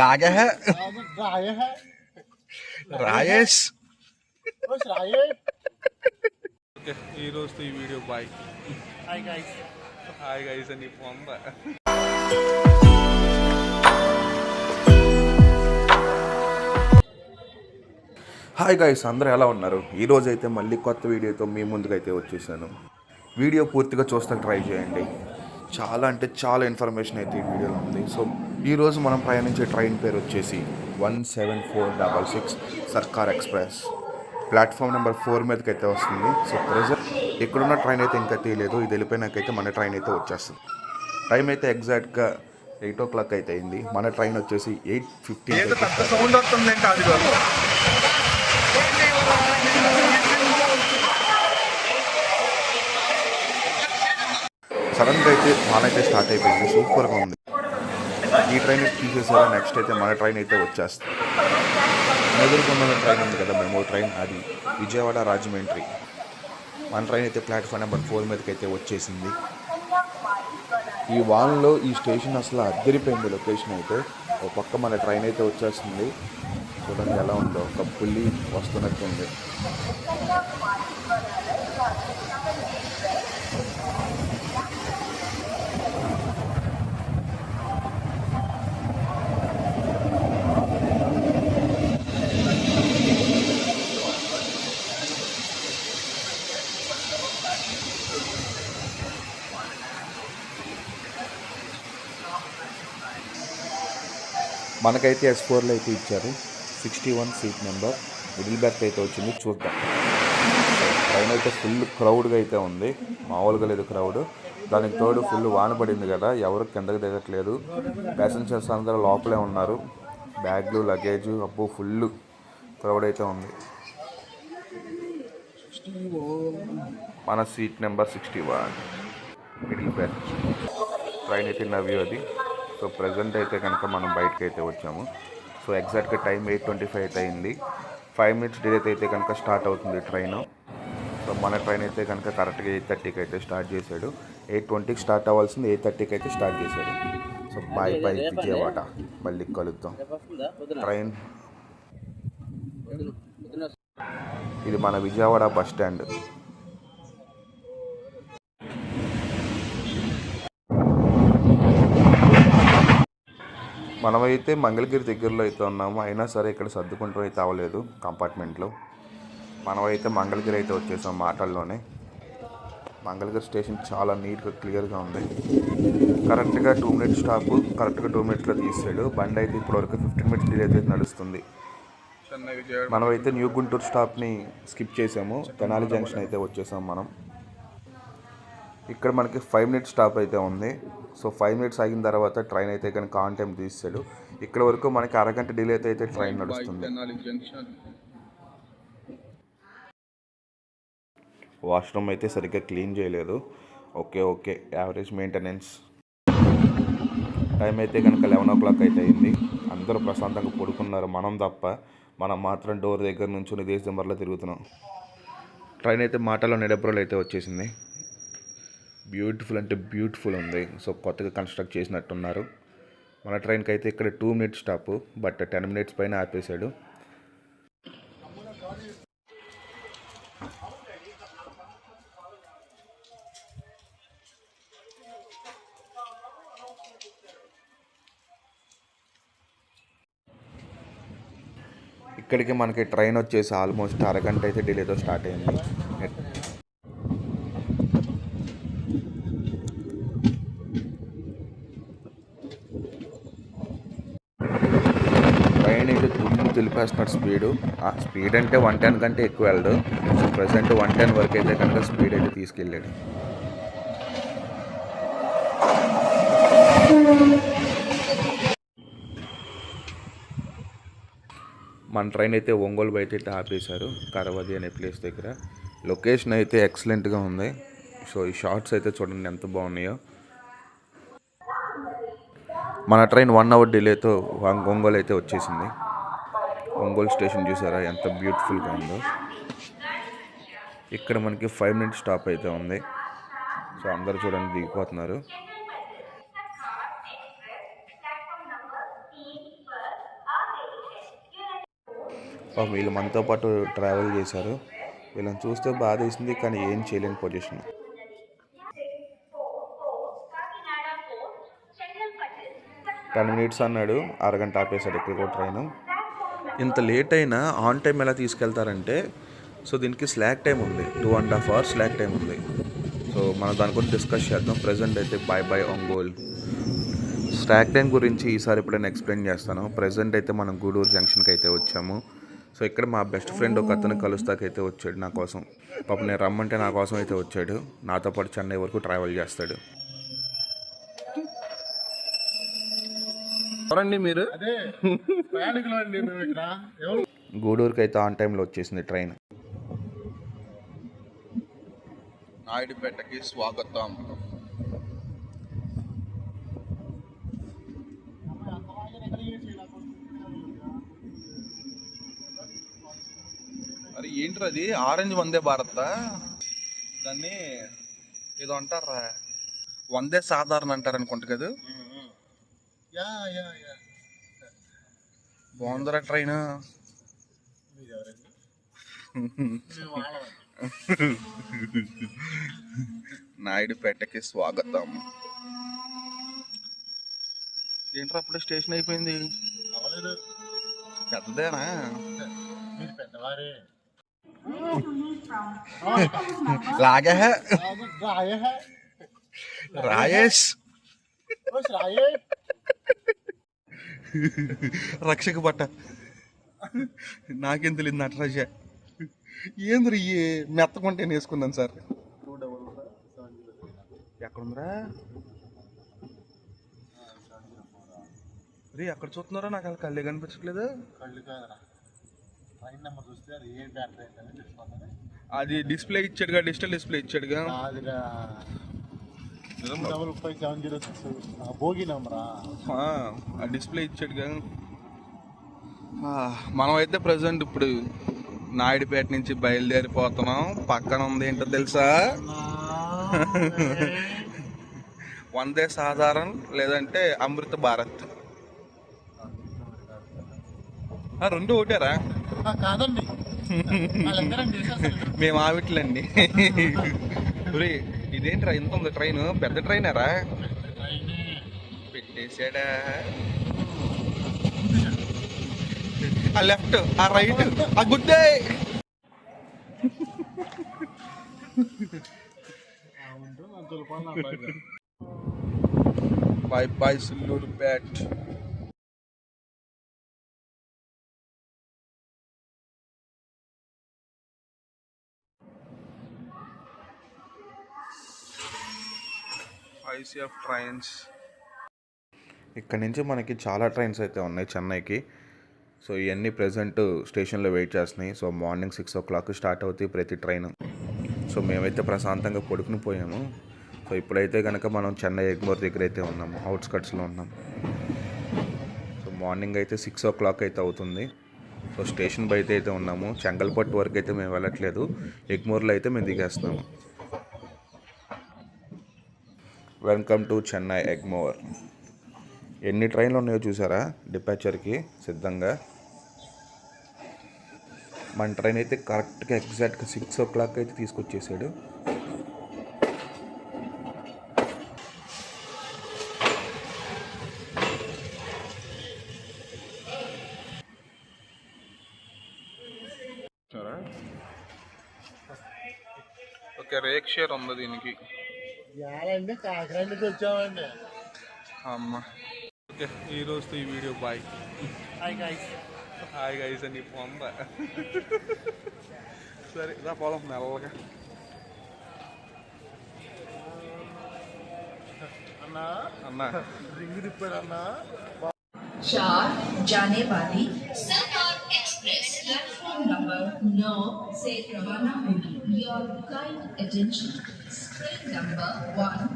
లాగే రాయేష్? ఈ రోజు ఈ video bye. Hi guys hi guys అని పొంద హాయ్ గాయస్ అందరూ ఎలా ఉన్నారు? ఈరోజు అయితే మళ్ళీ కొత్త వీడియోతో మీ ముందుకైతే వచ్చేసాను. వీడియో పూర్తిగా చూస్తాను ట్రై చేయండి. చాలా అంటే చాలా ఇన్ఫర్మేషన్ అయితే ఈ వీడియోలో ఉంది. సో ఈరోజు మనం ప్రయాణించే ట్రైన్ పేరు వచ్చేసి one seven four double six Circar express. Platform number four మీదకి అయితే వస్తుంది. సో ప్రెజెంట్ ఇక్కడున్న ట్రైన్ అయితే ఇంకా తీయలేదు. ఇది వెళ్ళిపోయినాకైతే మన ట్రైన్ అయితే వచ్చేస్తుంది. టైం అయితే ఎగ్జాక్ట్గా ఎయిట్ ఓ క్లాక్ అయితే అయింది. మన ట్రైన్ వచ్చేసి ఎయిట్ ఫిఫ్టీన్ సౌండ్ సడన్గా అయితే అయితే స్టార్ట్ అయిపోయింది. సూపర్గా ఉంది. ఈ ట్రైన్ తీసేసారా నెక్స్ట్ అయితే మన ట్రైన్ అయితే వచ్చేస్తుంది ఎదుర్కొన్న ట్రైన్ ఉంది కదా మేము ట్రైన్ అది. విజయవాడ రాజమండ్రి. మన ట్రైన్ అయితే ప్లాట్ఫామ్ నెంబర్ ఫోర్ మీదకి అయితే వచ్చేసింది. ఈ వాన్లో ఈ స్టేషన్ అసలు అద్దరిపోయింది లొకేషన్ అయితే. ఒక పక్క మన ట్రైన్ అయితే వచ్చేస్తుంది. చూడండి ఎలా ఉందో. ఒక పుల్లి వస్తున్నట్టుంది. మనకైతే ఎస్ ఫోర్లో అయితే ఇచ్చారు. Sixty one seat number middle back అయితే వచ్చింది. చూద్దాం. ట్రైన్ అయితే ఫుల్ క్రౌడ్గా అయితే ఉంది. మామూలుగా లేదు క్రౌడ్ దానికి తోడు ఫుల్ వాన పడింది కదా. ఎవరు కిందకి దిగట్లేదు. ప్యాసింజర్స్ అందరూ లోపలే ఉన్నారు. బ్యాగ్లు లగేజ్ అబ్బో ఫుల్ క్రౌడ్ అయితే ఉంది. మన seat number sixty one middle back train అయితే నవ్యూ అది. సో ప్రజెంట్ అయితే కనుక మనం బయటకు అయితే వచ్చాము. సో ఎగ్జాక్ట్గా టైం ఎయిట్ ట్వంటీ ఫైవ్ అయితే అయింది. ఫైవ్ మినిట్స్ డిలే అయితే కనుక స్టార్ట్ అవుతుంది ట్రైన్ సో మన ట్రైన్ అయితే కనుక కరెక్ట్గా ఎయిట్ థర్టీకి అయితే స్టార్ట్ చేశాడు. ఎయిట్ ట్వంటీకి స్టార్ట్ అవ్వాల్సింది ఎయిట్ థర్టీకి అయితే స్టార్ట్ చేశాడు. So bye bye Vijayawada. మళ్ళీ కలుద్దాం. ట్రైన్ ఇది మన విజయవాడ బస్ స్టాండ్. మనమైతే మంగళగిరి దగ్గరలో అయితే ఉన్నాము. అయినా సరే ఇక్కడ సర్దుకుంటూ అయితే అవ్వలేదు కంపార్ట్మెంట్లో. మనమైతే మంగళగిరి అయితే వచ్చేసాం మాటల్లోనే. మంగళగిరి స్టేషన్ చాలా నీట్గా క్లియర్గా ఉంది. కరెక్ట్గా టూ మినిట్స్ స్టాప్ కరెక్ట్గా టూ మినిట్స్లో తీసాడు బండి అయితే ఇప్పటివరకు ఫిఫ్టీన్ మినిట్స్ డిలే అయితే నడుస్తుంది. మనమైతే న్యూ గుంటూరు స్టాప్ని స్కిప్ చేసాము. తెనాలి జంక్షన్ అయితే వచ్చేసాం మనం. ఇక్కడ మనకి ఫైవ్ మినిట్స్ స్టాప్ అయితే ఉంది. సో ఫైవ్ మినిట్స్ ఆగిన తర్వాత ట్రైన్ అయితే కనుక ఆన్ టైం తీసాడు ఇక్కడ వరకు మనకి అరగంట డిలే అయితే ట్రైన్ నడుస్తుంది. వాష్రూమ్ అయితే సరిగ్గా క్లీన్ చేయలేదు. Okay okay average maintenance time అయితే కనుక లెవెన్ ఓ క్లాక్ అయితే అయింది. అందరూ ప్రశాంతంగా పడుకున్నారు. మనం తప్ప మనం మాత్రం డోర్ దగ్గర నుంచి దేశ దింబర్లో తిరుగుతున్నాం. ట్రైన్ అయితే మాటలో నిడబ్రోలు అయితే వచ్చేసింది. బ్యూటిఫుల్ అంటే బ్యూటిఫుల్ ఉంది. సో కొత్తగా కన్స్ట్రక్ట్ చేసినట్టున్నారు. మన ట్రైన్కి అయితే ఇక్కడ two minutes stop but ten minutes పైన ఆపేశాడు. ఇక్కడికి మనకి ట్రైన్ వచ్చేసి ఆల్మోస్ట్ అరగంట అయితే డిలేతో స్టార్ట్ అయింది ట్రైన్ అయితే చెప్పేస్తున్నాడు స్పీడు. ఆ స్పీడ్ అంటే వన్ టెన్ కంటే ఎక్కువ వెళ్ళడు. సో ప్రజెంట్ వన్ టెన్ వరకు అయితే కనుక స్పీడ్ అయితే తీసుకెళ్ళాడు. మన ట్రైన్ అయితే ఒంగోలు బయట అయితే ఆపేశారు కరవది అనే ప్లేస్ దగ్గర. లొకేషన్ అయితే ఎక్సలెంట్గా ఉంది. సో ఈ షార్ట్స్ అయితే చూడండి ఎంత బాగున్నాయో. మన ట్రైన్ వన్ అవర్ డిలేతో ఒంగోలు అయితే వచ్చేసింది. ఒంగోలు స్టేషన్ చూసారా? ఎంత బ్యూటిఫుల్గా ఉందో. ఇక్కడ మనకి ఫైవ్ మినిట్స్ స్టాప్ అయితే ఉంది. సో అందరు చూడండి దిగిపోతున్నారు. వీళ్ళు మనతో పాటు ట్రావెల్ చేశారు. వీళ్ళని చూస్తే బాధ వేసింది కానీ ఏం చేయలేని పొజిషన్. టెన్ మినిట్స్ అన్నాడు. అరగంట ఆపేశాడు ఎక్కడికో ట్రైన్. ఇంత లేట్ అయినా ఆన్ టైం ఎలా తీసుకెళ్తారంటే సో దీనికి స్లాక్ టైం ఉంది. Two and half hours slack time ఉంది. సో మనం దాని గురించి డిస్కస్ చేద్దాం. ప్రజెంట్ అయితే bye bye Ongole. Slack time గురించి ఈసారి ఎప్పుడైనా ఎక్స్ప్లెయిన్ చేస్తాను. ప్రజెంట్ అయితే మనం గూడూరు జంక్షన్కి అయితే వచ్చాము. సో ఇక్కడ మా బెస్ట్ ఫ్రెండ్ ఒక అతను కలుస్తాకైతే వచ్చాడు నా కోసం. పాపం నేను రమ్మంటే నా కోసం అయితే వచ్చాడు. నాతో పాటు చెన్నై వరకు ట్రావెల్ చేస్తాడు. ఎవరండి మీరు. గూడూరుకి అయితే ఆన్ టైంలో వచ్చేసింది ట్రైన్. నాయుడుపేటకి స్వాగతం. అరే ఏంట్రా అది? ఆరెంజ్ వందే భారత్. దాన్ని ఏదో అంటారా? వందే సాధారణ అంటారు అనుకుంటా కదా. Yeah yeah yeah. బాగుందరా ట్రైన్. నాయుడుపేటకి స్వాగతం. ఏంట్రా అప్పుడే స్టేషన్ అయిపోయింది? పెద్దదేనా? లాగే రాయేష్ ఓ రాయే రక్షక బట్ట నాకేం తెలియదు నటరాజ ఏంద్ర ఈ మెత్తకుంటే నేను వేసుకున్నాను సార్. ఎక్కడుందిరా? రే ఎక్కడ చూస్తున్నారా నాకు అలా కళ్ళే కనిపించట్లేదు. కళ్ళు కాదరా. ట్రైన్ నెంబర్ చూస్తే అది ఏ బ్యాటరీ అని తెలిసిపోతుంది అది డిస్ప్లే ఇచ్చాడుగా digital display ఇచ్చాడుగా. Double five seven zero six Bhogi నెంబరా ఆ, డిస్ప్లే ఇచ్చాడుగా ఆ, మనం అయితే ప్రజెంట్ ఇప్పుడు నాయుడుపేట నుంచి బయలుదేరిపోతున్నాం. పక్కన ఉంది ఏంటో తెలుసా? వందే సాధారణ లేదంటే అమృత భారత్. ఆ, రెండు ఒకటేరా? కాదండి. మేము ఆవిట్లండి. ఇదేంట్రా ఇంత ఉంది ట్రైన్ పెద్ద ట్రైనరా పెట్టేశాడా? ఆ లెఫ్ట్ ఆ రైట్ ఆ తులపాలి bye bye Sullurpet. ICF trains. ఇక్కడ నుంచి మనకి చాలా ట్రైన్స్ అయితే ఉన్నాయి చెన్నైకి. సో ఇవన్నీ ప్రజెంట్ స్టేషన్లో వెయిట్ చేస్తున్నాయి. So morning six o'clock start అవుతాయి ప్రతి ట్రైన్. సో మేమైతే ప్రశాంతంగా పడుకుని పోయాము. సో ఇప్పుడైతే కనుక మనం చెన్నై ఎగ్మోర్ దగ్గర అయితే ఉన్నాము. అవుట్స్కట్స్లో ఉన్నాం. సో మార్నింగ్ అయితే సిక్స్ ఓ క్లాక్ అయితే అవుతుంది. సో స్టేషన్ బయట అయితే ఉన్నాము. చెంగల్పట్టు వరకు అయితే మేము వెళ్ళట్లేదు. ఎగ్మోర్లో అయితే మేము దిగేస్తున్నాము. వెల్కమ్ టు చెన్నై ఎగ్మోర్ ఎన్ని ట్రైన్లు ఉన్నాయో చూసారా? డిపాచర్కి సిద్ధంగా. మన ట్రైన్ అయితే కరెక్ట్గా ఎగ్జాక్ట్గా సిక్స్ ఓ క్లాక్ అయితే తీసుకొచ్చేసాడు. ఓకే రేక్ షేర్ ఉంది దీనికి. ఇవాళండి కాకినాడ నుంచి వచ్చామండి అమ్మ ఓకే ఈ రోజుతో ఈ video bye hi guys hi guys అని పొంద సరే రా పోదాం మెల్లగా అన్నా అన్న రింగ్ తిప్పాడు అన్నా चार जाने वाली सरकार एक्सप्रेस प्लेटफॉर्म नंबर नौ से रवाना होगी your kind attention Train number one.